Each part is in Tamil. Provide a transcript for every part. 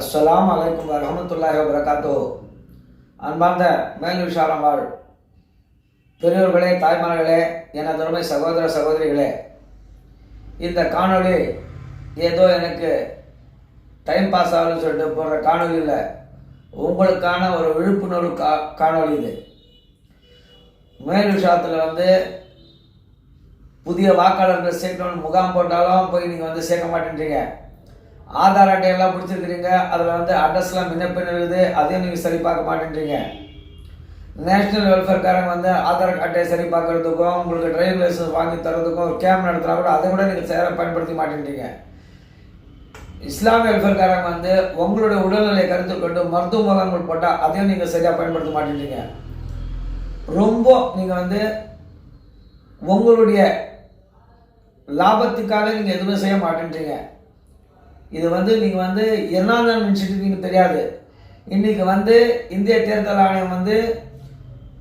அஸ்ஸலாம் வலைக்கம் வரஹமத்துல்லாஹி வரகாத்தோ அன்பார்ந்த மேல் விஷாலம்பாள் பெரியோர்களே தாய்மார்களே எனது அருமை சகோதர சகோதரிகளே இந்த காணொளி ஏதோ எனக்கு டைம் பாஸ் ஆகுதுன்னு சொல்லிட்டு போடுற காணொலி இல்லை. உங்களுக்கான ஒரு விழிப்புணர்வு கா காணொளி இது. மேல் விஷயத்தில் வந்து புதிய வாக்காளர்கள் சேர்க்கணும்னு முகாம் போட்டாலும் போய் நீங்கள் வந்து சேர்க்க மாட்டேன்றீங்க. ஆதார் அட்டையெல்லாம் பிடிச்சிருக்கிறீங்க அதில் வந்து அட்ரஸ்லாம் விண்ணப்பம் எழுது அதையும் நீங்கள் சரி பார்க்க மாட்டேன்றீங்க. நேஷ்னல் வெல்ஃபேர்காரங்க வந்து ஆதார் அட்டையை சரி பார்க்கறதுக்கும் உங்களுக்கு டிரைவிங் லைசன்ஸ் வாங்கி தரதுக்கும் ஒரு கேம்ப் நடத்துனா கூட அதை கூட நீங்கள் சேர பயன்படுத்தி மாட்டேன்றீங்க. இஸ்லாமிய வெல்ஃபேர்காரங்க வந்து உங்களுடைய உடல்நிலை கருத்து கொண்டு மருத்துவ முகாம்கள் போட்டால் அதையும் நீங்கள் சரியாக பயன்படுத்த மாட்டேன்றீங்க. ரொம்ப நீங்கள் வந்து உங்களுடைய லாபத்துக்காக நீங்கள் எதுவுமே செய்ய மாட்டேன்றீங்க. இது வந்து நீங்கள் வந்து என்னதான் நினச்சிட்டு இருக்கீங்க தெரியாது. இன்னைக்கு வந்து இந்திய தேர்தல் ஆணையம் வந்து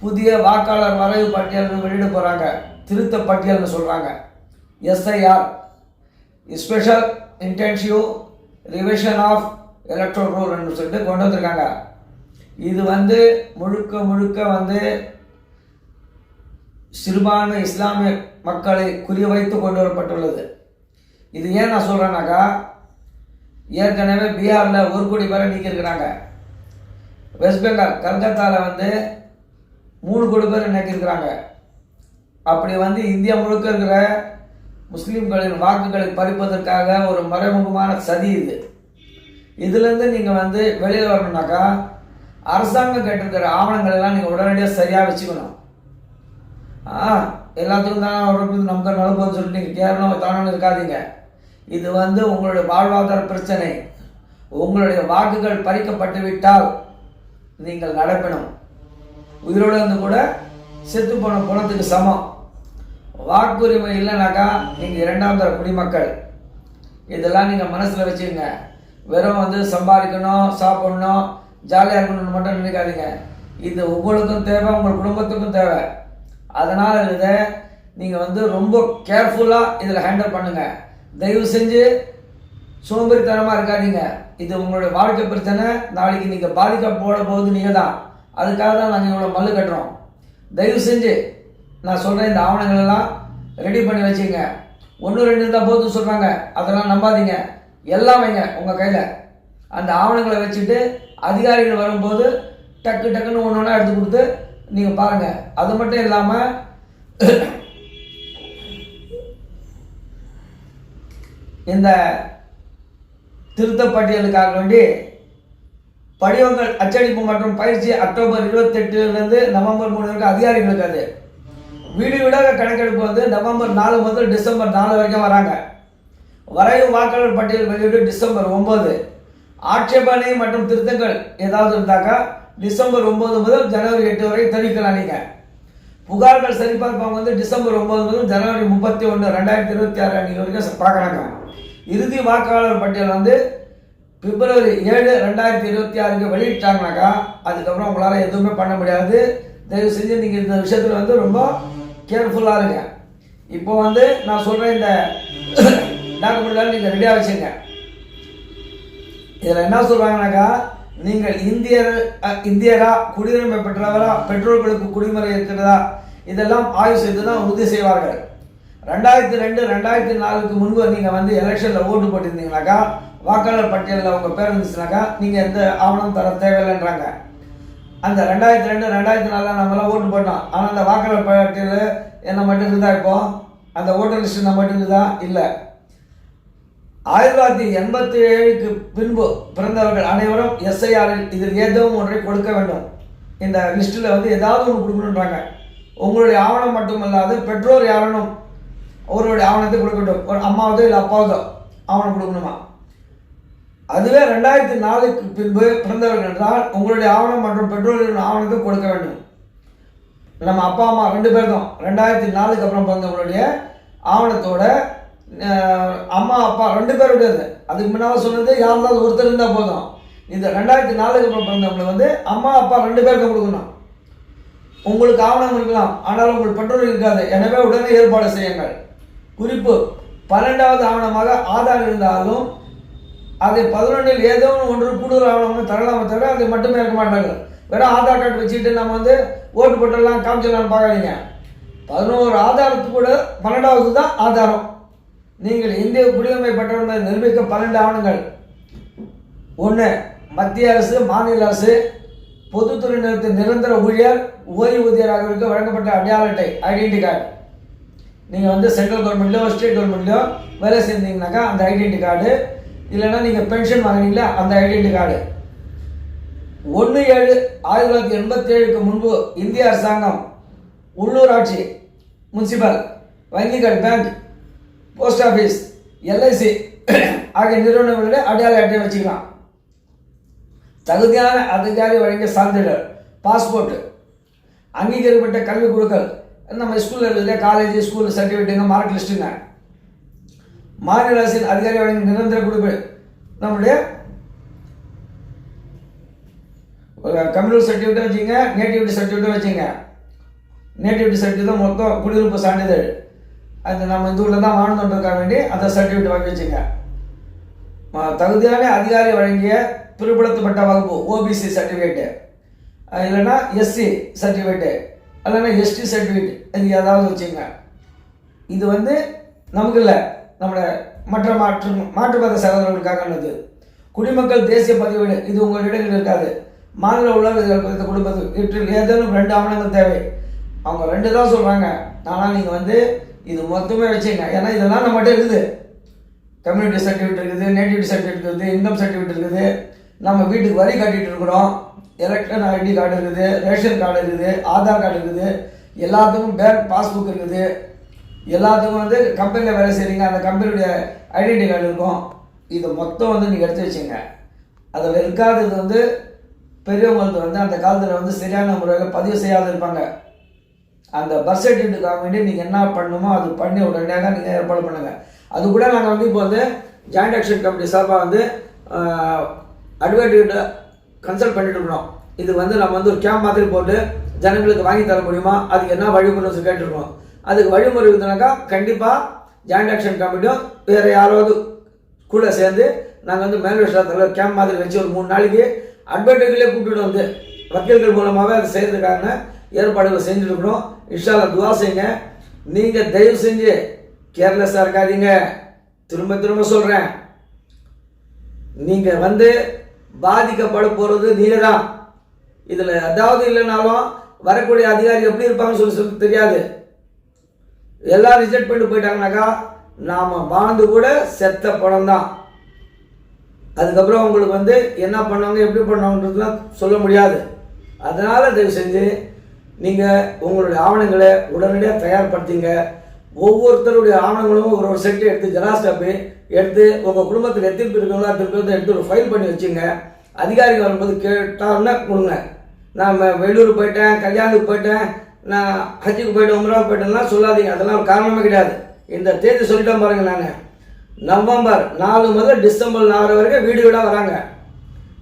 புதிய வாக்காளர் வரைவு பட்டியல் வெளியிட போகிறாங்க திருத்த பட்டியல்னு சொல்கிறாங்க S I R special intensive revision of electoral ரூல்னு சொல்லிட்டு கொண்டு வந்திருக்காங்க. இது வந்து முழுக்க முழுக்க வந்து சிறுபான்மை இஸ்லாமிய மக்களை குறிவைத்து கொண்டு வரப்பட்டுள்ளது. இது ஏன் நான் சொல்கிறேன்னாக்கா ஏற்கனவே பீகாரில் ஒரு கோடி பேரை நீக்கியிருக்கிறாங்க வெஸ்ட் பெங்கால் கல்கத்தாவில் வந்து மூணு கோடி பேர் நீக்கியிருக்கிறாங்க அப்படி வந்து இந்தியா முழுக்க இருக்கிற முஸ்லீம்களின் வாக்குகளை பறிப்பதற்காக ஒரு மறைமுகமான சதி இது. இதுலேருந்து நீங்கள் வந்து வெளியில் வரணும்னாக்கா அரசாங்கம் கேட்டிருக்கிற ஆவணங்கள் எல்லாம் நீங்கள் உடனடியாக சரியாக வச்சுக்கணும். ஆ எல்லாத்துக்கும் தானே அவருக்கு நமக்கு நடப்போம்னு சொல்லிட்டு நீங்கள் கேரளம் தானோன்னு இருக்காதீங்க. இது வந்து உங்களுடைய வாழ்வாதார பிரச்சனை. உங்களுடைய வாக்குகள் பறிக்கப்பட்டு விட்டால் நீங்கள் நடக்கணும் உயிரோடு இருந்து கூட செத்து போன குணத்துக்கு சமம். வாக்குரிமை இல்லைனாக்கா நீங்கள் இரண்டாம் தர குடிமக்கள். இதெல்லாம் நீங்கள் மனசில் வச்சுக்கோங்க. வெறும் வந்து சம்பாதிக்கணும் சாப்பிடணும் ஜாலியாக இருக்கணும்னு மட்டும் நினைக்காதீங்க. இது உங்களுக்கும் தேவை உங்கள் குடும்பத்துக்கும் தேவை. அதனால் இதை நீங்கள் வந்து ரொம்ப கேர்ஃபுல்லாக இதில் ஹேண்டில் பண்ணுங்கள் தயவு செஞ்சு சோம்பேறித்தனமாக இருக்காதீங்க. இது உங்களுடைய வாழ்க்கை பிரச்சனை. நாளைக்கு நீங்கள் பாதிக்க போட போகுது நீங்கள் தான் அதுக்காக தான் நாங்கள் இவ்வளோ மல்லு கட்டுறோம். தயவு செஞ்சு நான் சொல்கிறேன் இந்த ஆவணங்கள்லாம் ரெடி பண்ணி வச்சுங்க. ஒன்று ரெண்டு இருந்தால் போதும் சொல்கிறாங்க அதெல்லாம் நம்பாதீங்க. எல்லாம் வைங்க உங்கள் கையில். அந்த ஆவணங்களை வச்சுட்டு அதிகாரிகள் வரும்போது டக்கு டக்குன்னு ஒன்று ஒன்றா எடுத்து கொடுத்து நீங்கள் பாருங்கள் அது மட்டும் இல்லாமல் இந்த திருத்தப்பட்டியலுக்காக வேண்டி படிவங்கள் அச்சடிப்பு மற்றும் பயிற்சி அக்டோபர் இருபத்தெட்டுலேருந்து நவம்பர் மூணு வரைக்கும் அதிகாரிகளுக்கு அது வீடு வீடாக கணக்கெடுப்பு வந்து நவம்பர் நாலு முதல் டிசம்பர் நாலு வரைக்கும் வராங்க. வரைவு வாக்காளர் பட்டியல் வெளியீடு டிசம்பர் ஒம்பது ஆட்சேபனை மற்றும் திருத்தங்கள் ஏதாவது இருந்தாக்கா டிசம்பர் ஒம்பது முதல் ஜனவரி எட்டு வரை தெரிவிக்கலாம் நீங்கள் புகார்கள் சரிபார்ப்பாங்க வந்து டிசம்பர் ஒம்பது முதல் ஜனவரி முப்பத்தி ஒன்று ரெண்டாயிரத்தி இருபத்தி ஆறு அன்னைக்கு வரைக்கும் பார்க்குறாங்க. இறுதி வாக்காளர் பட்டியல் வந்து பிப்ரவரி ஏழு ரெண்டாயிரத்தி இருபத்தி ஆறுக்கு வெளியிட்டாங்கனாக்கா அதுக்கப்புறம் உங்களால் எதுவுமே பண்ண முடியாது. தயவு செஞ்சு நீங்கள் இந்த விஷயத்தில் வந்து ரொம்ப கேர்ஃபுல்லாக இருங்க. இப்போ வந்து நான் சொல்கிறேன் இந்த டாக்குமெண்ட்லாம் நீங்கள் ரெடியாக வச்சுங்க இதில் என்ன சொல்கிறாங்கனாக்கா நீங்கள் இந்தியர் இந்தியராக இந்தியரா குடியுரிமை பெற்றவரா பெற்றோர்களுக்கு குடிமுறை இருக்கிறதா இதெல்லாம் ஆய்வு செய்து தான் உறுதி செய்வார்கள். ரெண்டாயிரத்தி ரெண்டு ரெண்டாயிரத்தி நாலுக்கு முன்பு நீங்கள் வந்து எலெக்ஷனில் ஓட்டு போட்டிருந்தீங்கனாக்கா வாக்காளர் பட்டியலில் உங்கள் பேர் இருந்துச்சுனாக்கா நீங்கள் எந்த ஆவணம் தர தேவையில்லைன்றாங்க. அந்த ரெண்டாயிரத்தி ரெண்டு ரெண்டாயிரத்தி நாலில் நம்மளாம் ஓட்டு போட்டோம். ஆனால் அந்த வாக்காளர் பட்டியல் என்ன மட்டும் இருக்குதா இப்போ? அந்த ஓட்டர் லிஸ்ட் நம்ம மட்டும் இருக்குதா? இல்லை. ஆயிரத்தி தொள்ளாயிரத்தி எண்பத்தி ஏழுக்கு பின்பு பிறந்தவர்கள் அனைவரும் எஸ்ஐஆரில் இதில் ஏதோ ஒன்றை கொடுக்க வேண்டும். இந்த லிஸ்ட்டில் வந்து ஏதாவது ஒன்று கொடுக்கணுன்றாங்க உங்களுடைய ஆவணம் மட்டுமல்லாது பெற்றோர் யாரனும் அவருடைய ஆவணத்தை கொடுக்கட்டும். ஒரு அம்மாவதோ இல்லை அப்பாவதோ ஆவணம் கொடுக்கணுமா? அதுவே ரெண்டாயிரத்தி நாலுக்கு பின்பு பிறந்தவர்கள் என்றால் உங்களுடைய ஆவணம் மற்றும் பெற்றோர்களின் ஆவணத்தை கொடுக்க வேண்டும். நம்ம அப்பா அம்மா ரெண்டு பேர் தான் ரெண்டாயிரத்தி நாலுக்கு அப்புறம் பிறந்தவங்களுடைய ஆவணத்தோட அம்மா அப்பா ரெண்டு பேருடையது. அதுக்கு முன்னால் சொன்னது யாருந்தாவது ஒருத்தர் இருந்தால் போதும். இந்த ரெண்டாயிரத்தி நாலுக்கு அப்புறம் பிறந்தவங்களுக்கு வந்து அம்மா அப்பா ரெண்டு பேருக்கு கொடுக்கணும். உங்களுக்கு ஆவணம் இருக்கலாம். ஆனால் உங்கள் பெற்றோர் இருக்காது. எனவே உடனே ஏற்பாடு செய்யுங்கள். குறிப்பு பன்னெண்டாவது ஆவணமாக ஆதார் இருந்தாலும் அதை பதினொன்றில் ஏதோ ஒன்று கூடுதல் ஆவணம்னு தரலாமே தவிர அதை மட்டுமே இருக்க மாட்டாங்க வெறும் ஆதார் கார்டு வச்சுட்டு நம்ம வந்து ஓட்டு போட்டுடலாம் காமிச்சிடலாம்னு பார்க்காதீங்க. பதினோரு ஆதாரத்துக்கு கூட பன்னெண்டாவது தான் ஆதாரம். நீங்கள் இந்திய குடியுரிமை பெற்றவர் நிரூபிக்க பன்னெண்டு ஆவணங்கள். ஒன்று மத்திய அரசு மாநில அரசு பொதுத்துறை நிறுவனத்தின் நிரந்தர ஊழியர் ஓய்வூதியராக இருக்க வழங்கப்பட்ட அடையாள அட்டை ஐடென்டி கார்டு. நீங்கள் வந்து சென்ட்ரல் கவர்மெண்ட்லையோ ஸ்டேட் கவர்மெண்ட்லையோ வேலை செஞ்சீங்கனாக்கா அந்த ஐடென்டி கார்டு இல்லைன்னா நீங்கள் பென்ஷன் வாங்கினீங்களா அந்த ஐடென்டி கார்டு ஒன்று ஏழு ஆயிரத்தி தொள்ளாயிரத்தி எண்பத்தி ஏழுக்கு முன்பு இந்திய அரசாங்கம் உள்ளூராட்சி முனிசிபல் வங்கிகள் பேங்க் போஸ்ட் ஆஃபீஸ் எல்ஐசி ஆகிய நிறுவனங்களில் அடையாள அட்டை வச்சுக்கலாம். தகுதியான அதிகாரி வழங்கிய சான்றிதழ் பாஸ்போர்ட் அங்கீகரிக்கப்பட்ட கல்வி குழுக்கள் நம்ம ஸ்கூலில் இருக்கிற காலேஜ் ஸ்கூல் சர்டிஃபிகேட்டுங்க மார்க் லிஸ்ட்டுங்க மாநில அரசின் அதிகாரி வழங்கிய நிரந்தர குழுக்கள் நம்முடைய கம்யூனல் சர்டிஃபிகேட் வச்சுங்க நேட்டிவிட்டி சர்டிஃபிகேட்டும் வச்சுங்க. நேட்டிவிட்டி சர்டிஃபிகேட் தான் மொத்தம் குடியிருப்பு சான்றிதழ். அது நம்ம இந்த ஊரில் தான் வாழ்ந்துன்றதுக்காக வேண்டி அந்த சர்டிஃபிகேட் வாங்கி வச்சுங்க. தகுதியான அதிகாரி வழங்கிய பிற்படுத்தப்பட்ட வகுப்பு ஓபிசி சர்டிஃபிகேட்டு இல்லைன்னா எஸ்சி சர்டிஃபிகேட்டு இல்லைன்னா எஸ்டி சர்டிஃபிகேட் இது ஏதாவது வச்சுங்க. இது வந்து நமக்கு இல்லை நம்மளோட மற்ற மாற்று மாற்று மத சகோதரர்களுக்காகனது குடிமக்கள் தேசிய பதிவேடு இது உங்கள் இடங்களில் இருக்காது. மாநில உலக குடும்பத்து ஏதேனும் ரெண்டு ஆவணங்கள் தேவை. அவங்க ரெண்டு தான் சொல்கிறாங்க ஆனால் நீங்கள் வந்து இது மொத்தமே வச்சுங்க. ஏன்னா இதெல்லாம் நம்மகிட்ட இருக்குது. கம்யூனிட்டி சர்டிஃபிகேட் இருக்குது நேட்டிவிட்டி சர்டிஃபிகேட் இருக்குது இன்கம் சர்டிஃபிகேட் இருக்குது. நம்ம வீட்டுக்கு வரி கட்டிகிட்டு இருக்கிறோம். எலக்ட்ரன் ஐடி கார்டு இருக்குது ரேஷன் கார்டு இருக்குது ஆதார் கார்டு இருக்குது எல்லாத்துக்கும் பேங்க் பாஸ்புக் இருக்குது. எல்லாத்துக்கும் வந்து கம்பெனியில் வேலை செய்கிறீங்க அந்த கம்பெனியுடைய ஐடென்டி கார்டு இருக்கும். இதை மொத்தம் வந்து நீங்கள் எடுத்து வச்சுங்க அதில் இருக்காதது வந்து பெரியவங்களுக்கு வந்து அந்த காலத்தில் வந்து சரியான முறையில் பதிவு செய்யாத இருப்பாங்க. அந்த பர்த் சர்டிஃபிகேட்டுக்காக வேண்டி நீங்கள் என்ன பண்ணணுமோ அது பண்ணி உடனடியாக நீங்கள் ஏற்பாடு பண்ணுங்கள் அது கூட நாங்கள் வந்து இப்போ வந்து ஜாயிண்ட் ஆக்ஷன் கமிட்டி சார்பாக வந்து அட்வொகேட் கன்சல்ட் பண்ணிட்டு இருக்கிறோம் இது வந்து நம்ம வந்து ஒரு கேம்ப் மாதிரி போட்டு ஜனங்களுக்கு வாங்கி தர முடியுமா? அதுக்கு என்ன வழிமுறை சொல்லி கேட்டிருக்கோம். அதுக்கு வழிமுறை இருந்தனாக்கா கண்டிப்பாக ஜாயிண்ட் ஆக்ஷன் கமிட்டியும் வேறு யாராவது கூட சேர்ந்து நாங்கள் வந்து மேல்வேஷத்தில் கேம்ப் மாதிரி வச்சு ஒரு மூணு நாளைக்கு அட்வர்டைஸ்லேயே கூப்பிட்டு வந்து வக்கீல்கள் மூலமாகவே அதை செய்கிறதுக்கான ஏற்பாடுகள் செஞ்சுருக்கணும். இஷால துவா செய்யுங்க. நீங்கள் தயவு செஞ்சு கேர்லெஸ்ஸாக இருக்காதீங்க. திரும்ப திரும்ப சொல்கிறேன் நீங்கள் வந்து பாதிக்கப்பட போகிறது நீங்கள் தான் இதில் அதாவது இல்லைனாலும் வரக்கூடிய அதிகாரி எப்படி இருப்பாங்கன்னு சொல்லி சொல்லி தெரியாது. எல்லாம் ரிஜெக்ட் பண்ணிட்டு போயிட்டாங்கனாக்கா நாம் வாழ்ந்து கூட செத்த பணம் தான். அதுக்கப்புறம் உங்களுக்கு வந்து என்ன பண்ணாங்க எப்படி பண்ணாங்கன்றதுலாம் சொல்ல முடியாது. அதனால் தயவு செஞ்சு நீங்கள் உங்களுடைய ஆவணங்களை உடனடியாக தயார்படுத்திங்க. ஒவ்வொருத்தருடைய ஆவணங்களும் ஒரு ஒரு செட்டு எடுத்து ஜெராக்ஸ் காப்பி எடுத்து உங்கள் குடும்பத்தில் எத்தனை பேர் திருப்பி அத்தனை எடுத்து ஒரு ஃபைல் பண்ணி வச்சுங்க. அதிகாரிகள் வரும்போது கேட்டாருன்னா கொடுங்க. நான் வெளியூர் போயிட்டேன் கல்யாணத்துக்கு போயிட்டேன் நான் ஹஜ்ஜுக்கு போயிட்டேன் உம்ராவுக்கு போயிட்டேன்லாம் சொல்லாதீங்க. அதெல்லாம் காரணமே கிடையாது. இந்த தேதி சொல்லிட்டேன் பாருங்க நான். நவம்பர் நாலு முதல் டிசம்பர் நாலு வரைக்கும் வீடு வீடாக வராங்க.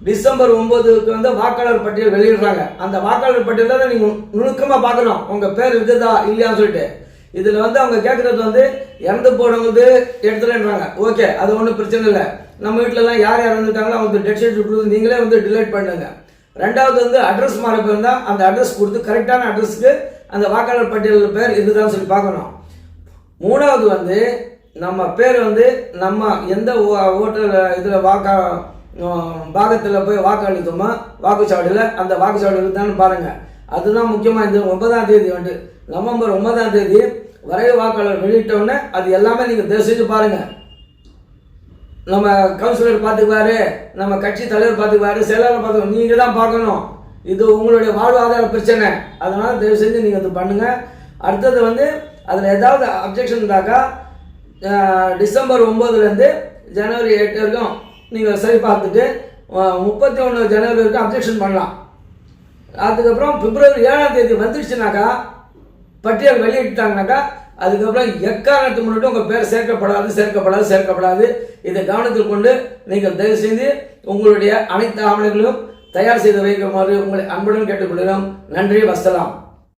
டிசம்பர் ஒம்பதுக்கு வந்து வாக்காளர் பட்டியல் வெளியிடுறாங்க. அந்த வாக்காளர் பட்டியல் தான் நீங்கள் நுணுக்கமாக பார்க்கணும். உங்கள் பேர் இருக்குதா இல்லையான்னு சொல்லிட்டு. இதில் வந்து அவங்க கேட்குறது வந்து இறந்து போனவங்களுக்கு எடுத்துலன்றாங்க ஓகே அது ஒன்றும் பிரச்சனை இல்லை. நம்ம வீட்டிலலாம் யார் யார் இறந்துட்டாங்களோ அவங்க டெட் ஷீட் கொடுத்து நீங்களே வந்து டிலேட் பண்ணுங்க. ரெண்டாவது வந்து அட்ரஸ் மாற இருந்தால் அந்த அட்ரஸ் கொடுத்து கரெக்டான அட்ரஸ்க்கு அந்த வாக்காளர் பட்டியலில் பேர் இதுதான் சொல்லி பார்க்கணும். மூணாவது வந்து நம்ம பேர் வந்து நம்ம எந்த ஓட்டல் இதில் வாக்கா பாகத்தில் போய் வாக்களித்தோமோ வாக்குச்சாவடியில் அந்த வாக்குச்சாவடி இருக்குதான்னு பாருங்கள் அதுதான் முக்கியமாக இந்த ஒன்பதாம் தேதி வந்து நவம்பர் ஒன்பதாம் தேதி வரைவு வாக்காளர் வெளியிட்ட அது எல்லாமே நீங்கள் தயவு செஞ்சு பாருங்கள் நம்ம கவுன்சிலர் பார்த்துக்குவாரு நம்ம கட்சி தலைவர் பார்த்துக்குவாரு செயலாளர் பார்த்துக்குவாரு நீங்கள் தான் பார்க்கணும். இது உங்களுடைய வாழ்வாதார பிரச்சனை. அதனால் தயவு செஞ்சு நீங்கள் அது பண்ணுங்கள் அடுத்தது வந்து அதில் ஏதாவது அப்ஜெக்ஷன் இருந்தாக்கா டிசம்பர் ஒம்போதுலேருந்து ஜனவரி எட்டு வரைக்கும் நீங்கள் சரி பார்த்துட்டு முப்பத்தி ஒன்று ஜனவரி வரைக்கும் அப்ஜெக்ஷன் பண்ணலாம். அதுக்கப்புறம் பிப்ரவரி ஏழாம் தேதி வந்துடுச்சுனாக்கா பட்டியல் வெளியிட்டாங்கனாக்கா அதுக்கப்புறம் எக்காரணத்து முன்னிட்டு உங்கள் பேர் சேர்க்கப்படாது சேர்க்கப்படாது சேர்க்கப்படாது. இதை கவனத்தில் கொண்டு நீங்கள் தயவு செய்து உங்களுடைய அனைத்து ஆவணங்களும் தயார் செய்து வைக்குமாறு உங்களை அன்புடன் கேட்டுக்கொள்கிறோம். நன்றி வசலாம்.